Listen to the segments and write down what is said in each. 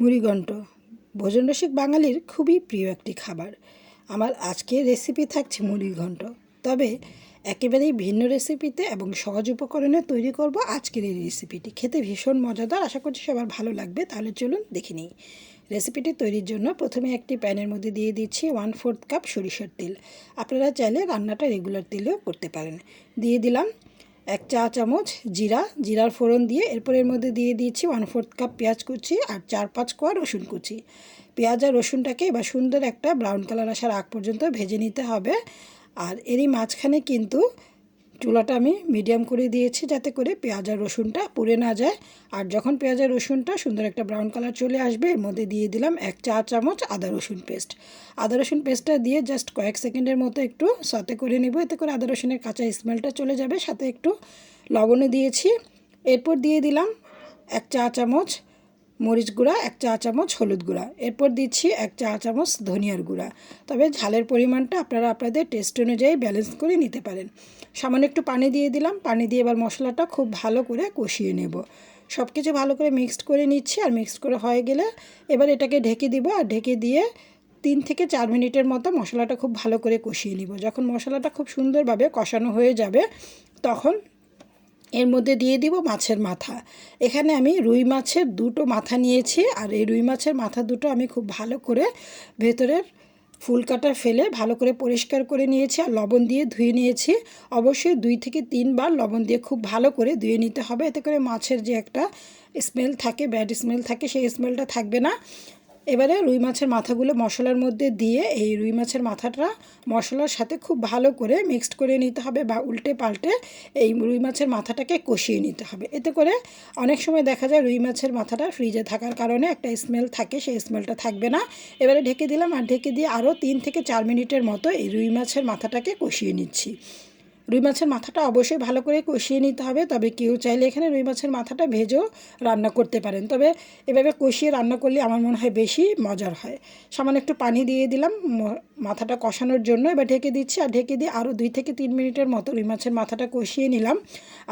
মুড়িঘণ্ট। ভোজনরসিক বাঙালির খুবই প্রিয় একটি খাবার। আমার আজকের রেসিপি থাকছে মুড়িঘণ্ট। তবে একেবারেই ভিন্ন রেসিপিতে এবং সহজ উপকরণে তৈরি করব আজকের এই রেসিপিটি খেতে ভীষণ মজাদার। আশা করছি সবার ভালো লাগবে। তাহলে চলুন দেখে নিই। রেসিপিটি তৈরির জন্য প্রথমে একটি প্যানের মধ্যে দিয়ে দিচ্ছি ওয়ান ফোর্থ কাপ সরিষার তেল। আপনারা চাইলে রান্নাটা রেগুলার তেলেও করতে পারেন। দিয়ে দিলাম এক চা চামচ জিরা, জিরার ফোড়ন দিয়ে এরপর এর মধ্যে দিয়ে দিয়েছি ওয়ান ফোর্থ কাপ পেঁয়াজ কুচি আর চার পাঁচ কোয়া রসুন কুচি। পেঁয়াজ আর রসুনটাকে এবার সুন্দর একটা ব্রাউন কালার আসার আগ পর্যন্ত ভেজে নিতে হবে। আর এরই মাঝখানে কিন্তু চুলাটা আমি মিডিয়াম করে দিয়েছি যাতে করে পেঁয়াজ আর রসুনটা পুড়ে না যায়। আর যখন পেঁয়াজ আর রসুনটা সুন্দর একটা ব্রাউন কালার চলে আসবে, এর মধ্যে দিয়ে দিলাম এক চা চামচ আদা রসুন পেস্ট আদা রসুন পেস্টটা দিয়ে জাস্ট কয়েক সেকেন্ডের মতো একটু সাথে করে নেব, এতে করে আদা রসুনের কাঁচা স্মেলটা চলে যাবে। সাথে একটু লবণে দিয়েছি। এরপর দিয়ে দিলাম এক চা চামচ মরিচ গুঁড়া, এক চা চামচ হলুদ গুঁড়া। এরপর দিচ্ছি এক চা চামচ ধনিয়ার গুঁড়া। তবে ঝালের পরিমাণটা আপনারা আপনাদের টেস্ট অনুযায়ী ব্যালেন্স করে নিতে পারেন। সামান্য একটু পানি দিয়ে দিলাম। পানি দিয়ে এবার মশলাটা খুব ভালো করে কষিয়ে নেব। সব কিছু ভালো করে মিক্সড করে নিচ্ছি। আর মিক্সড করে হয়ে গেলে এবার এটাকে ঢেকে দিব। আর ঢেকে দিয়ে তিন থেকে চার মিনিটের মতো মশলাটা খুব ভালো করে কষিয়ে নিব। যখন মশলাটা খুব সুন্দরভাবে কষানো হয়ে যাবে, তখন এর মধ্যে দিয়ে দিব মাছের মাথা। এখানে আমি রুই মাছের দুটো মাথা নিয়েছি আর এই রুই মাছের মাথা দুটো আমি খুব ভালো করে ভেতরের ফুল কাটা ফেলে ভালো করে পরিষ্কার করে নিয়েছি আর লবণ দিয়ে ধুয়ে নিয়েছি। অবশ্যই দুই থেকে তিনবার লবণ দিয়ে খুব ভালো করে ধুয়ে নিতে হবে। এতে করে মাছের যে একটা স্মেল থাকে, ব্যাড স্মেল থাকে, সেই স্মেলটা থাকবে না। এবারে রুই মাছের মাথাগুলো মশলার মধ্যে দিয়ে এই রুই মাছের মাথাটা মশলার সাথে খুব ভালো করে মিক্সড করে নিতে হবে বা উল্টে পাল্টে এই রুই মাছের মাথাটাকে কষিয়ে নিতে হবে। এতে করে অনেক সময় দেখা যায় রুই মাছের মাথাটা ফ্রিজে থাকার কারণে একটা স্মেল থাকে, সেই স্মেলটা থাকবে না। এবারে ঢেকে দিলাম আর ঢেকে দিয়ে আরও তিন থেকে চার মিনিটের মতো এই রুই মাছের মাথাটাকে কষিয়ে নিচ্ছি। রুই মাছের মাথাটা অবশ্যই ভালো করে কষিয়ে নিতে হবে। তবে কেউ চাইলে এখানে রুই মাছের মাথাটা ভেজেও রান্না করতে পারেন। তবে এভাবে কষিয়ে রান্না করলে আমার মনে হয় বেশি মজার হয়। সামান্য একটু পানি দিয়ে দিলাম মাথাটা কষানোর জন্য। এবার ঢেকে দিচ্ছি আর ঢেকে দিয়ে আরও দুই থেকে তিন মিনিটের মতো রুই মাছের মাথাটা কষিয়ে নিলাম।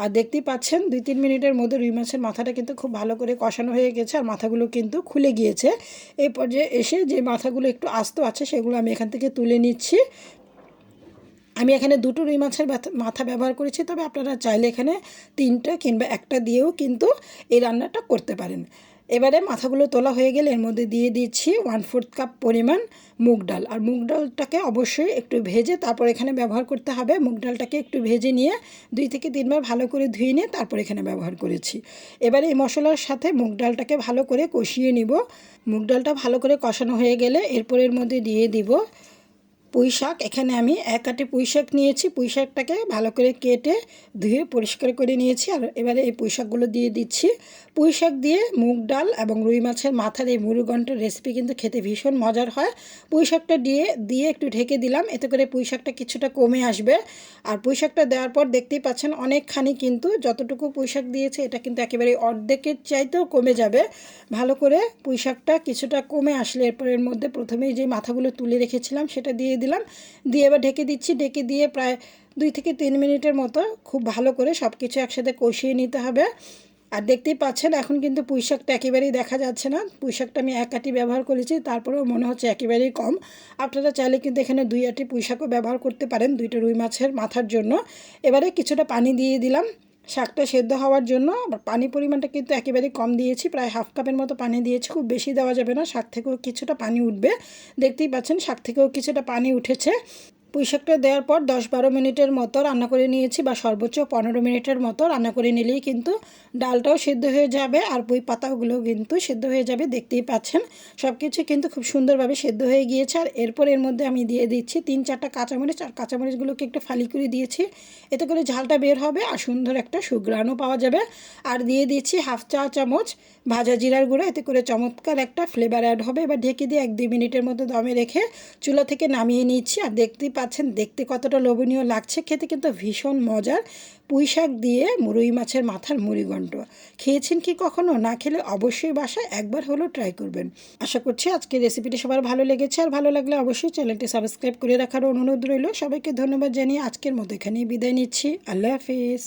আর দেখতেই পাচ্ছেন, দুই তিন মিনিটের মধ্যে রুই মাছের মাথাটা কিন্তু খুব ভালো করে কষানো হয়ে গেছে আর মাথাগুলো কিন্তু খুলে গিয়েছে। এই পর্যায়ে এসে যে মাথাগুলো একটু আস্ত আছে সেগুলো আমি এখান থেকে তুলে নিচ্ছি। আমি এখানে দুটো রুই মাছের মাথা ব্যবহার করেছি, তবে আপনারা চাইলে এখানে তিনটা কিংবা একটা দিয়েও কিন্তু এই রান্নাটা করতে পারেন। এবারে মাথাগুলো তোলা হয়ে গেলে এর মধ্যে দিয়ে দিচ্ছি ওয়ান ফোর্থ কাপ পরিমাণ মুগ ডাল। আর মুগ ডালটাকে অবশ্যই একটু ভেজে তারপর এখানে ব্যবহার করতে হবে। মুগ ডালটাকে একটু ভেজে নিয়ে দুই থেকে তিনবার ভালো করে ধুয়ে নিয়ে তারপর এখানে ব্যবহার করেছি। এবারে এই মশলার সাথে মুগ ডালটাকে ভালো করে কষিয়ে নিব। মুগ ডালটা ভালো করে কষানো হয়ে গেলে এরপর এর মধ্যে দিয়ে দিব পুঁই শাক এখানে আমি এক কাটি পুঁই শাক নিয়েছি। পুঁই শাকটাকে ভালো করে কেটে ধুয়ে পরিষ্কার করে নিয়েছি। আর এবারে এই পুঁই শাকগুলো দিয়ে দিচ্ছি। পুঁই শাক দিয়ে মুগ ডাল এবং রুই মাছের মাথার এই মুরুগন্টের রেসিপি কিন্তু খেতে ভীষণ মজার হয়। পুঁই শাকটা দিয়ে দিয়ে একটু ঢেকে দিলাম। এতে করে পুঁই শাকটা কিছুটা কমে আসবে। আর পুঁই শাকটা দেওয়ার পর দেখতেই পাচ্ছেন অনেকখানি কিন্তু যতটুকু পুঁই শাক দিয়েছে, এটা কিন্তু একেবারে অর্ধেকের চাইতেও কমে যাবে। ভালো করে পুঁই শাকটা কিছুটা কমে আসলে এরপর এর মধ্যে প্রথমেই যে মাথাগুলো তুলে রেখেছিলাম, সেটা দিয়ে দিলাম। দিয়ে এবার ঢেকে দিচ্ছি। ঢেকে দিয়ে প্রায় দুই থেকে তিন মিনিটের মতো খুব ভালো করে সব কিছু একসাথে কষিয়ে নিতে হবে। আর দেখতেই পাচ্ছেন, এখন কিন্তু পুঁইশাকটা একেবারেই দেখা যাচ্ছে না। পুঁইশাকটা আমি এক আটি ব্যবহার করেছি, তারপরেও মনে হচ্ছে একেবারেই কম। আপনারা চাইলে কিন্তু এখানে দুই আটি পুঁইশাকও ব্যবহার করতে পারেন, দুইটা রুই মাছের মাথার জন্য। এবারে কিছুটা পানি দিয়ে দিলাম। শাকটা সেদ্ধ হওয়ার জন্য, আবার পানি পরিমাণটা কিন্তু একেবারেই কম দিয়েছি, প্রায় হাফ কাপের মতো পানি দিয়েছি, খুব বেশি দেওয়া যাবে না, শাক থেকেও কিছুটা পানি উঠবে। দেখতেই পাচ্ছেন, শাক থেকেও কিছুটা পানি উঠেছে। পুঁই শাকটা দেওয়ার পর দশ বারো মিনিটের মতো রান্না করে নিয়েছি বা সর্বোচ্চ পনেরো মিনিটের মতো রান্না করে নিলেই কিন্তু ডালটাও সেদ্ধ হয়ে যাবে আর পুঁই পাতাগুলোও কিন্তু সেদ্ধ হয়ে যাবে, দেখতেই পাচ্ছেন। সব কিছু কিন্তু খুব সুন্দরভাবে সেদ্ধ হয়ে গিয়েছে আর এরপর এর মধ্যে আমি দিয়ে দিচ্ছি তিন চারটা কাঁচামরিচ আর কাঁচামরিচগুলোকে একটু ফালি করে দিয়েছি। এতে করে ঝালটা বের হবে আর সুন্দর একটা সুগ্রানও পাওয়া যাবে। আর দিয়ে দিচ্ছি হাফ চা চামচ ভাজা জিরার গুঁড়ো, এতে করে চমৎকার একটা ফ্লেভার অ্যাড হবে। এবার ঢেকে দিয়ে এক দুই মিনিটের মতো দমে রেখে চুলা থেকে নামিয়ে নিচ্ছি আর দেখতেই পাচ্ছেন দেখতে কতটা লোভনীয় লাগছে, খেতে কিন্তু ভীষণ মজার। পুঁই শাক দিয়ে মুরুই মাছের মাথার মুড়িগণ্ড খেয়েছেন কি কখনো? না খেলে অবশ্যই বাসায় একবার হলেও ট্রাই করবেন। আশা করছি আজকের রেসিপিটি সবার ভালো লেগেছে। আর ভালো লাগলে অবশ্যই চ্যানেলটি সাবস্ক্রাইব করে রাখার অনুরোধ রইল। সবাইকে ধন্যবাদ জানিয়ে আজকের মতো এখানেই বিদায় নিচ্ছি। আল্লাহ হাফিজ।